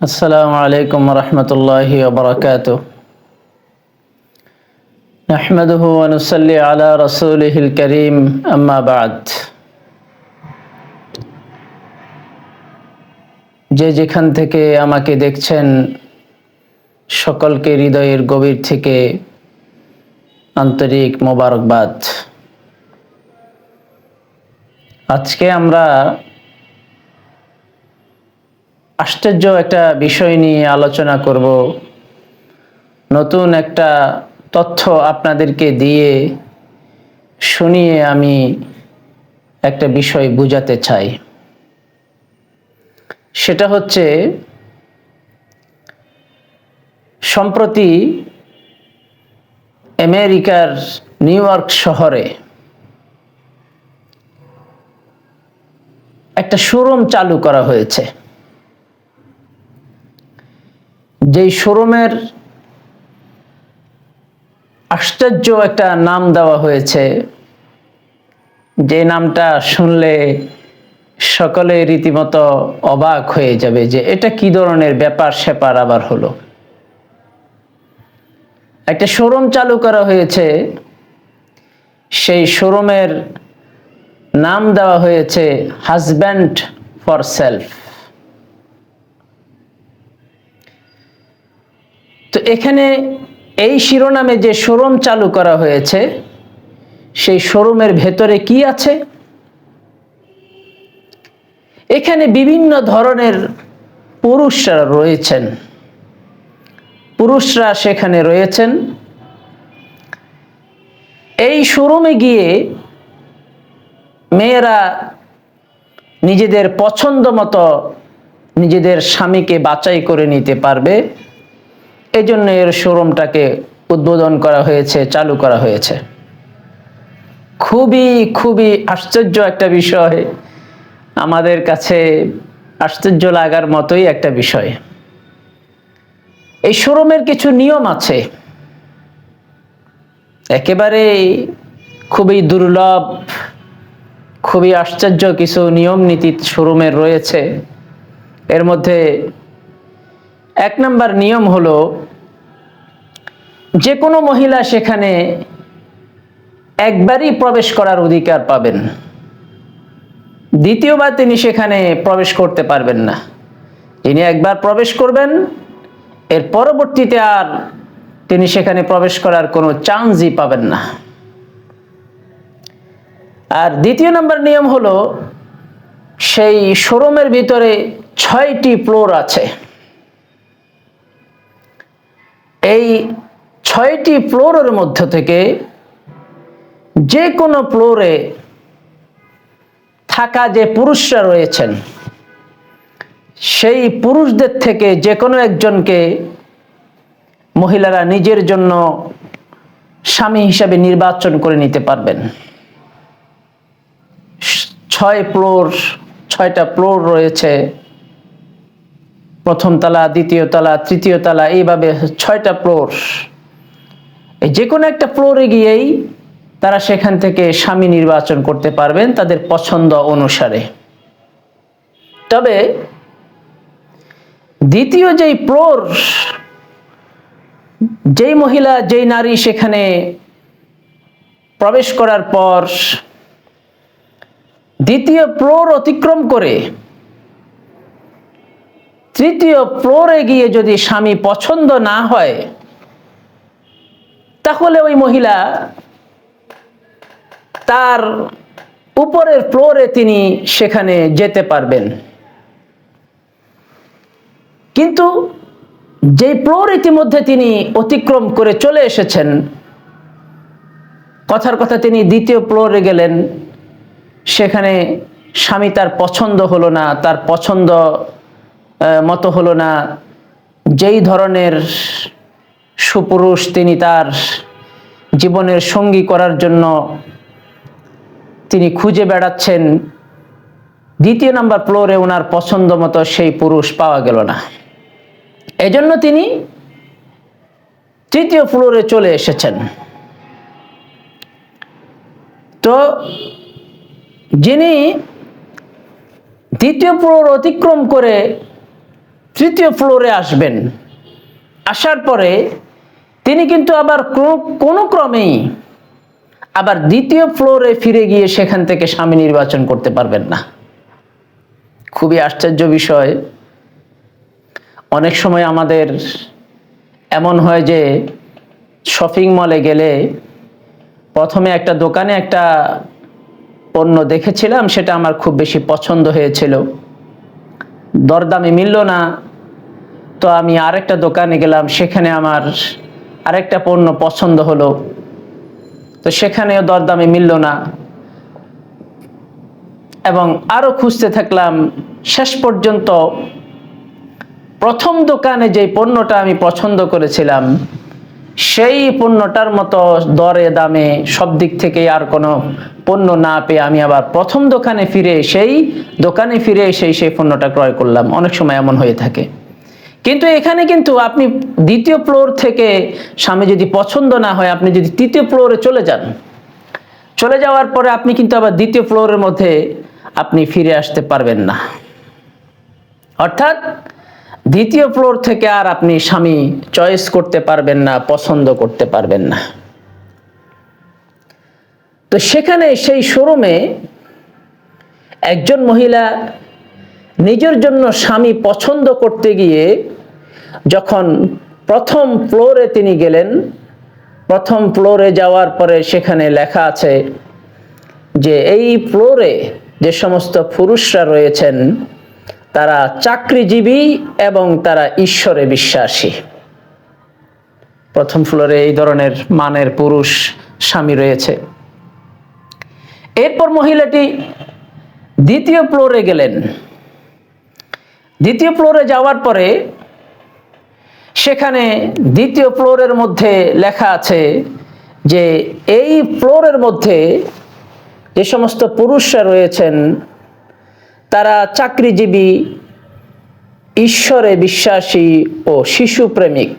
السلام عليكم ورحمة الله وبركاته نحمده ونصلي على رسوله الكريم أما بعد যে যেখান থেকে আমাকে দেখছেন সকলকে হৃদয়ের গভীর থেকে আন্তরিক মোবারকবাদ আজকে আমরা আশ্চর্য একটা বিষয় নিয়ে আলোচনা করব। নতুন একটা তথ্য আপনাদেরকে দিয়ে শুনিয়ে আমি একটা বিষয় বুঝাতে চাই। সেটা হচ্ছে, সম্প্রতি আমেরিকার নিউ ইয়র্ক শহরে একটা শোরুম চালু করা হয়েছে। যেই শোরুমের আশ্চর্য একটা নাম দেওয়া হয়েছে, যে নামটা শুনলে সকলে রীতিমতো অবাক হয়ে যাবে যে এটা কি ধরনের ব্যাপার স্যাপার আবার হলো। একটা শোরুম চালু করা হয়েছে, সেই শোরুমের নাম দেওয়া হয়েছে, হাজব্যান্ড ফর সেলফ। তো এখানে এই শিরোনামে যে শোরুম চালু করা হয়েছে, সেই শোরুমের ভেতরে কি আছে? এখানে বিভিন্ন ধরনের পুরুষরা রয়েছেন। পুরুষরা সেখানে রয়েছেন। এই শোরুমে গিয়ে মেয়েরা নিজেদের পছন্দ মতো নিজেদের স্বামীকে বাছাই করে নিতে পারবে। এই জন্য এর শোরুমটাকে উদ্বোধন করা হয়েছে, চালু করা হয়েছে। খুবই খুবই আশ্চর্য একটা বিষয়। আমাদের কাছে আশ্চর্য লাগার মতোই একটা বিষয়। এই শোরুমের কিছু নিয়ম আছে। একেবারে খুবই দুর্লভ, খুবই আশ্চর্য কিছু নিয়ম নীতি শোরুমের রয়েছে। এর মধ্যে এক নম্বর নিয়ম হলো যে কোনো মহিলা সেখানে একবারই প্রবেশ করার অধিকার পাবেন। দ্বিতীয়বার তিনি সেখানে প্রবেশ করতে পারবেন না। তিনি একবার প্রবেশ করবেন, এর পরবর্তীতে আর তিনি সেখানে প্রবেশ করার কোনো চান্সই পাবেন না। আর দ্বিতীয় নম্বর নিয়ম হলো, সেই শোরুমের ভিতরে ছয়টি ফ্লোর আছে। এই ছয়টি ফ্লোরের মধ্য থেকে যে কোনো ফ্লোরে থাকা যে পুরুষরা রয়েছেন, সেই পুরুষদের থেকে যে কোনো একজনকে মহিলারা নিজের জন্য স্বামী হিসাবে নির্বাচন করে নিতে পারবেন। ছয় ফ্লোর, ছয়টা ফ্লোর রয়েছে। প্রথম তলা, দ্বিতীয় তলা, তৃতীয় তলা, এইভাবে ছয়টা ফ্লোর এই যে কোনো একটা ফ্লোরে গিয়েই তারা সেখান থেকে স্বামী নির্বাচন করতে পারবেন তাদের পছন্দ অনুসারে। তবে দ্বিতীয় যেই ফ্লোর যেই মহিলা, যেই নারী সেখানে প্রবেশ করার পর দ্বিতীয় ফ্লোর অতিক্রম করে, তৃতীয় ফ্লোরে গিয়ে যদি স্বামী পছন্দ না হয় তাহলে ওই মহিলা তার উপরের ফ্লোরে তিনি সেখানে যেতে পারবেন। কিন্তু যেই ফ্লোর ইতিমধ্যে তিনি অতিক্রম করে চলে এসেছেন, কথার কথা তিনি দ্বিতীয় ফ্লোরে গেলেন, সেখানে স্বামী তার পছন্দ হলো না, তার পছন্দ মতো হলো না, যেই ধরনের সুপুরুষ তিনি তার জীবনের সঙ্গী করার জন্য তিনি খুঁজে বেড়াচ্ছেন। দ্বিতীয় নাম্বার ফ্লোরে ওনার পছন্দ মতো সেই পুরুষ পাওয়া গেল না। এজন্য তিনি তৃতীয় ফ্লোরে চলে এসেছেন। তো যিনি দ্বিতীয় ফ্লোর অতিক্রম করে তৃতীয় ফ্লোরে আসবেন, আসার পরে তিনি কিন্তু আবার কোনো- ক্রমেই আবার দ্বিতীয় ফ্লোরে ফিরে গিয়ে সেখান থেকে স্বামী নির্বাচন করতে পারবেন না। খুবই আশ্চর্য বিষয়। অনেক সময় আমাদের এমন হয় যে শপিং মলে গেলে প্রথমে একটা দোকানে একটা পণ্য দেখেছিলাম, সেটা আমার খুব বেশি পছন্দ হয়েছিল। দরদামে মিলল না। তো আমি আরেকটা দোকানে গেলাম, সেখানে আমার আরেকটা পণ্য পছন্দ হলো। তো সেখানেও দরদামে মিলল না। এবং আরও খুঁজতে থাকলাম, শেষ পর্যন্ত প্রথম দোকানে যে পণ্যটা আমি পছন্দ করেছিলাম, সেই পণ্যটার মতো দরে, দামে সব দিক থেকে আর কোনো পণ্য না পেয়ে আমি আবার প্রথম দোকানে ফিরে সেই দোকানে ফিরে এসে সেই পণ্যটা ক্রয় করলাম। অনেক সময় এমন হয়ে থাকে। কিন্তু এখানে কিন্তু আপনি দ্বিতীয় ফ্লোর থেকে স্বামী যদি পছন্দ না হয়, আপনি যদি তৃতীয় ফ্লোরে চলে যান, চলে যাওয়ার পরে আপনি কিন্তু আবার দ্বিতীয় ফ্লোরের মধ্যে আপনি ফিরে আসতে পারবেন না। অর্থাৎ দ্বিতীয় ফ্লোর থেকে আর আপনি স্বামী চয়েস করতে পারবেন না, পছন্দ করতে পারবেন না। তো সেখানে সেই শোরুমে একজন মহিলা নিজের জন্য স্বামী পছন্দ করতে গিয়ে যখন প্রথম ফ্লোরে তিনি গেলেন, প্রথম ফ্লোরে যাওয়ার পরে সেখানে লেখা আছে যে এই ফ্লোরে যে সমস্ত পুরুষরা রয়েছেন, তারা চাকরিজীবী এবং তারা ঈশ্বরে বিশ্বাসী। প্রথম ফ্লোরে এই ধরনের মানের পুরুষ স্বামী রয়েছে। এরপর মহিলাটি দ্বিতীয় ফ্লোরে গেলেন। দ্বিতীয় ফ্লোরে যাওয়ার পরে সেখানে দ্বিতীয় ফ্লোরের মধ্যে লেখা আছে যে এই ফ্লোরের মধ্যে যে সমস্ত পুরুষরা রয়েছেন, তারা চাকরিজীবী, ঈশ্বরে বিশ্বাসী ও শিশু প্রেমিক।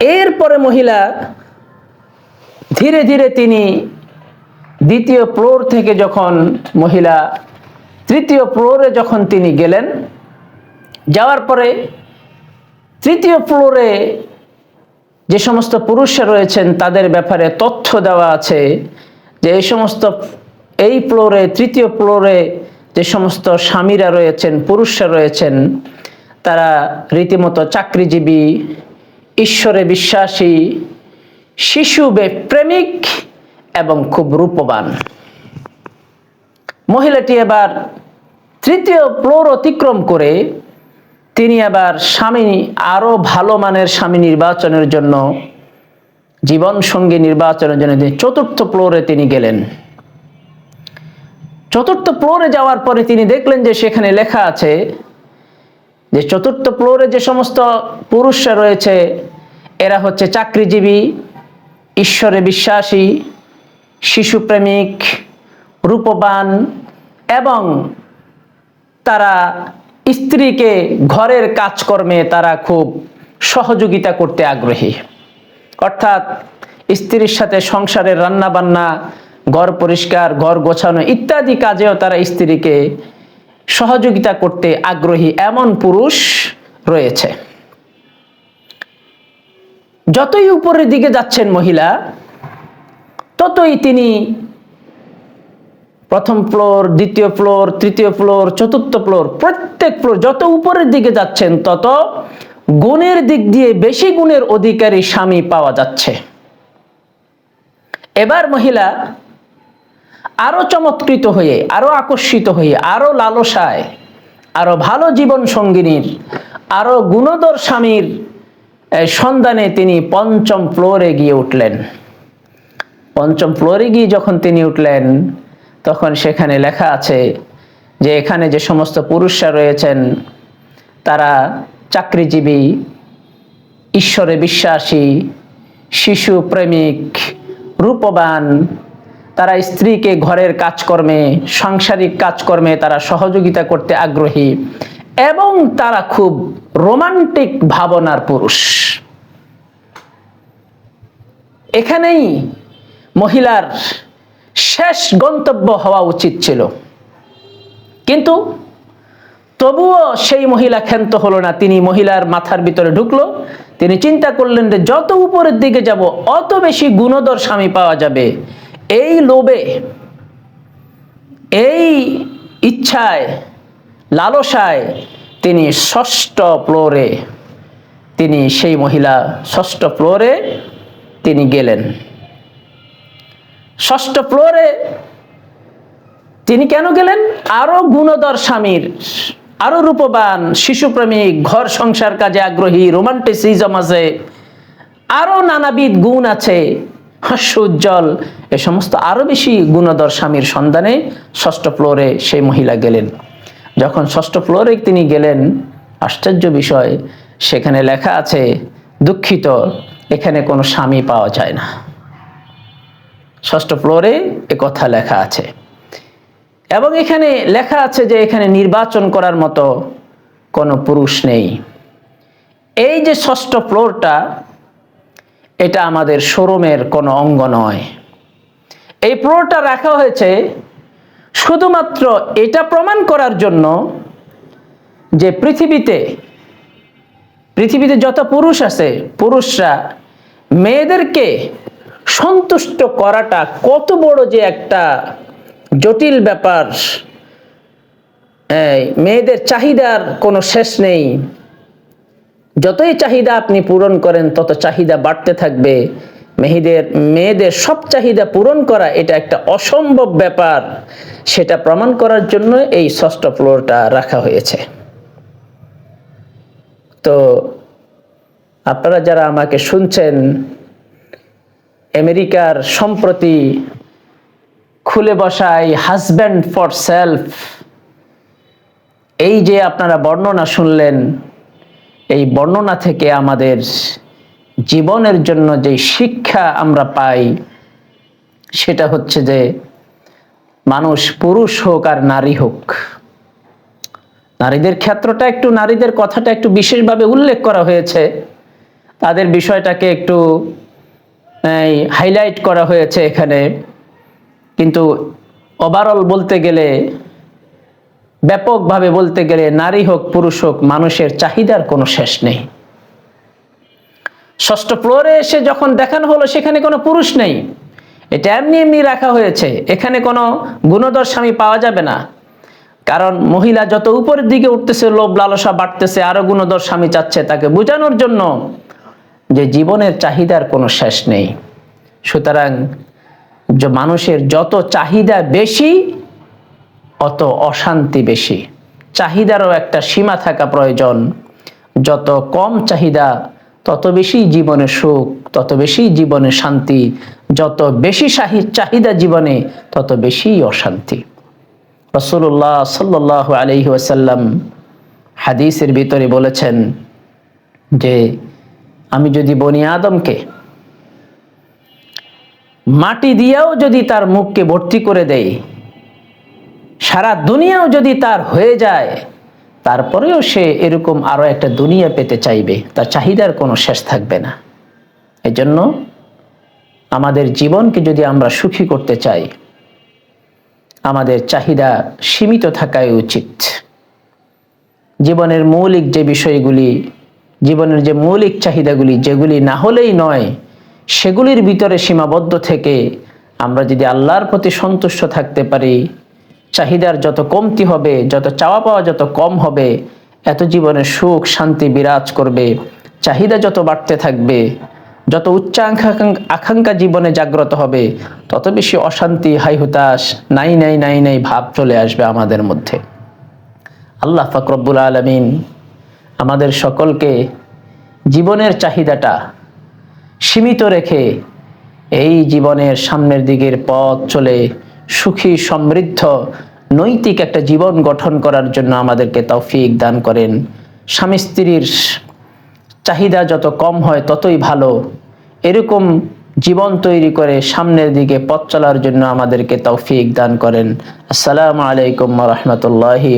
এরপরে মহিলা ধীরে ধীরে তিনি দ্বিতীয় ফ্লোর থেকে যখন মহিলা তৃতীয় ফ্লোরে যখন তিনি গেলেন যাওয়ার পরে তৃতীয় ফ্লোরে যে সমস্ত পুরুষরা রয়েছেন, তাদের ব্যাপারে তথ্য দেওয়া আছে যে এই সমস্ত এই ফ্লোরে, তৃতীয় ফ্লোরে যে সমস্ত স্বামীরা রয়েছেন, পুরুষরা রয়েছেন, তারা রীতিমতো চাকরিজীবী, ঈশ্বরে বিশ্বাসী, শিশু প্রেমিক এবং খুব রূপবান। মহিলাটি এবার তৃতীয় ফ্লোর অতিক্রম করে তিনি আবার স্বামী, আরও ভালো মানের স্বামী নির্বাচনের জন্য, জীবন সঙ্গী নির্বাচনের জন্য তিনি চতুর্থ ফ্লোরে তিনি গেলেন। চতুর্থ ফ্লোরে যাওয়ার পরে তিনি দেখলেন যে সেখানে লেখা আছে যে চতুর্থ ফ্লোরে যে সমস্ত পুরুষরা রয়েছে, এরা হচ্ছে চাকরিজীবী, ঈশ্বরে বিশ্বাসী শিশুপ্রেমিক রূপবান এবং তারা স্ত্রীকে ঘরের কাজকর্মে তারা খুব সহযোগিতা করতে আগ্রহী। অর্থাৎ স্ত্রীর সাথে সংসারের রান্না বান্না ঘর পরিষ্কার, ঘর গোছানো ইত্যাদি কাজেও তারা স্ত্রীকে সহযোগিতা করতে আগ্রহী এমন পুরুষ রয়েছে। যতই উপরের দিকে যাচ্ছেন মহিলা, ততই তিনি প্রথম ফ্লোর দ্বিতীয় ফ্লোর তৃতীয় ফ্লোর চতুর্থ ফ্লোর প্রত্যেক ফ্লোর যত উপরের দিকে যাচ্ছেন, তত গুণের দিক দিয়ে বেশি গুণের অধিকারী স্বামী পাওয়া যাচ্ছে। এবার মহিলা আরও চমৎকৃত হয়ে, আরও আকর্ষিত হয়ে, আরও লালসায়, আরও ভালো জীবন সঙ্গিনীর, আরও গুণধর স্বামীর সন্ধানে তিনি পঞ্চম ফ্লোরে গিয়ে উঠলেন। পঞ্চম ফ্লোরে গিয়ে যখন তিনি উঠলেন তখন সেখানে লেখা আছে যে এখানে যে সমস্ত পুরুষরা রয়েছেন, তারা চাকরিজীবী, ঈশ্বরে বিশ্বাসী, শিশু প্রেমিক, রূপবান, তারা স্ত্রীকে ঘরের কাজকর্মে, সাংসারিক কাজকর্মে তারা সহযোগিতা করতে আগ্রহী এবং তারা খুব রোমান্টিক ভাবনার পুরুষ। এখানেই মহিলার শেষ গন্তব্য হওয়া উচিত ছিল। কিন্তু তবুও সেই মহিলা ক্ষান্ত হলো না। তিনি মহিলার মাথার ভিতরে ঢুকলো। তিনি চিন্তা করলেন যে যত উপরের দিকে যাব, অত বেশি গুণধর স্বামী পাওয়া যাবে। এই লোভে, এই ইচ্ছায়, লালসায় তিনি ষষ্ঠ ফ্লোরে, তিনি সেই মহিলা ষষ্ঠ ফ্লোরে তিনি গেলেন। ষষ্ঠ ফ্লোরে তিনি কেন গেলেন? আরও গুণধর স্বামীর, আরও রূপবান, শিশুপ্রেমিক, ঘর সংসার কাজে আগ্রহী রোমান্টিসিজম আছে, আরও নানাবিধ গুণ আছে, হাস্য উজ্জ্বল। এ সমস্ত আরও বেশি গুণধর স্বামীর সন্ধানে ষষ্ঠ ফ্লোরে সেই মহিলা গেলেন। যখন ষষ্ঠ ফ্লোরে তিনি গেলেন, আশ্চর্য বিষয়, সেখানে লেখা আছে, দুঃখিত, এখানে কোনো স্বামী পাওয়া যায় না। ষষ্ঠ ফ্লোরে এ কথা লেখা আছে। এবং এখানে লেখা আছে যে এখানে নির্বাচন করার মতো কোনো পুরুষ নেই। এই যে ষষ্ঠ ফ্লোরটা, এটা আমাদের শোরুমের কোনো অঙ্গ নয়। এই ফ্লোরটা রাখা হয়েছে শুধুমাত্র এটা প্রমাণ করার জন্য যে পৃথিবীতে পৃথিবীতে যত পুরুষ আছে, পুরুষরা মেয়েদেরকে সন্তুষ্ট করাটা কত বড় যে একটা জটিল ব্যাপার। মেয়েদের চাহিদার কোনো শেষ নেই। যতই চাহিদা আপনি পূরণ করেন, তত চাহিদা বাড়তে থাকবে। মেয়েদের মেয়েদের সব চাহিদা পূরণ করা এটা একটা অসম্ভব ব্যাপার। সেটা প্রমাণ করার জন্য এই ষষ্ঠ ফ্লোরটা রাখা হয়েছে। তো আপনারা যারা আমাকে শুনছেন আমেরিকার সম্প্রতি খুলে বসাই হাজব্যান্ড ফর সেলফ এই যে আপনারা বর্ণনা শুনলেন, এই বর্ণনা থেকে আমাদের জীবনের জন্য যে শিক্ষা আমরা পাই, সেটা হচ্ছে যে মানুষ পুরুষ হোক আর নারী হোক। নারীদের ক্ষেত্রটা একটু, নারীদের কথাটা একটু বিশেষভাবে উল্লেখ করা হয়েছে। তাদের বিষয়টাকে একটু হাইলাইট করা হয়েছে এখানে। কিন্তু ওভারঅল বলতে গেলে, ব্যাপকভাবে বলতে গেলে নারী হোক, পুরুষ হোক, মানুষের চাহিদার কোনো শেষ নেই। ষষ্ঠ ফ্লোরে এসে যখন দেখানো হলো, সেখানে কোনো পুরুষ নেই। এটা এমনি এমনি রাখা হয়েছে। এখানে কোনো গুণদর স্বামী পাওয়া যাবে না। কারণ মহিলা যত উপরের দিকে উঠতেছে লোভ লালসা বাড়তেছে, আরও গুণদর স্বামী চাচ্ছে তাকে বোঝানোর জন্য যে জীবনের চাহিদার কোনো শেষ নেই। সুতরাং মানুষের যত চাহিদা বেশি, অত অশান্তি বেশি। চাহিদারও একটা সীমা থাকা প্রয়োজন। যত কম চাহিদা, তত বেশি জীবনে সুখ, তত বেশি জীবনে শান্তি। যত বেশি চাহিদা জীবনে, তত বেশি অশান্তি। রসুল্লাহ সাল্লাহ আলহি হাদিসের ভিতরে বলেছেন যে আমি যদি বনি আদমকে মাটি দিয়েও যদি তার মুখকে ভর্তি করে দেয় সারা দুনিয়াও যদি তার হয়ে যায়, তারপরেও সে এরকম আরও একটা দুনিয়া পেতে চাইবে, তার চাহিদার কোনো শেষ থাকবে না। এজন্য আমাদের জীবনকে যদি আমরা সুখী করতে চাই, আমাদের চাহিদা সীমিত থাকাই উচিত। জীবনের মৌলিক যে বিষয়গুলি জীবনের যে মৌলিক চাহিদাগুলি, যেগুলি না হলেই নয়, সেগুলির ভিতরে সীমাবদ্ধ থেকে আমরা যদি আল্লাহর প্রতি সন্তুষ্ট থাকতে পারি, চাহিদার যত কমতি হবে, যত চাওয়া পাওয়া যত কম হবে, এত জীবনে সুখ, শান্তি বিরাজ করবে, চাহিদা যত বাড়তে থাকবে, যত উচ্চাকাঙ্ক্ষা, আকাঙ্ক্ষা জীবনে জাগ্রত হবে, তত বেশি অশান্তি হাই হুতাশ নাই নাই নাই নাই ভাব চলে আসবে আমাদের মধ্যে। আল্লাহ ফাকরবুল আলমিন আমাদের সকলকে জীবনের চাহিদাটা সীমিত রেখে এই জীবনের সামনের দিকের পথ চলে সুখী, সমৃদ্ধ, নৈতিক একটা জীবন গঠন করার জন্য আমাদেরকে তৌফিক দান করেন। স্বামী স্ত্রীর চাহিদা যত কম হয় ততই ভালো। এরকম জীবন তৈরি করে সামনের দিকে পথ চলার জন্য আমাদেরকে তৌফিক দান করেন। আসসালামু আলাইকুম রহমতুল্লাহি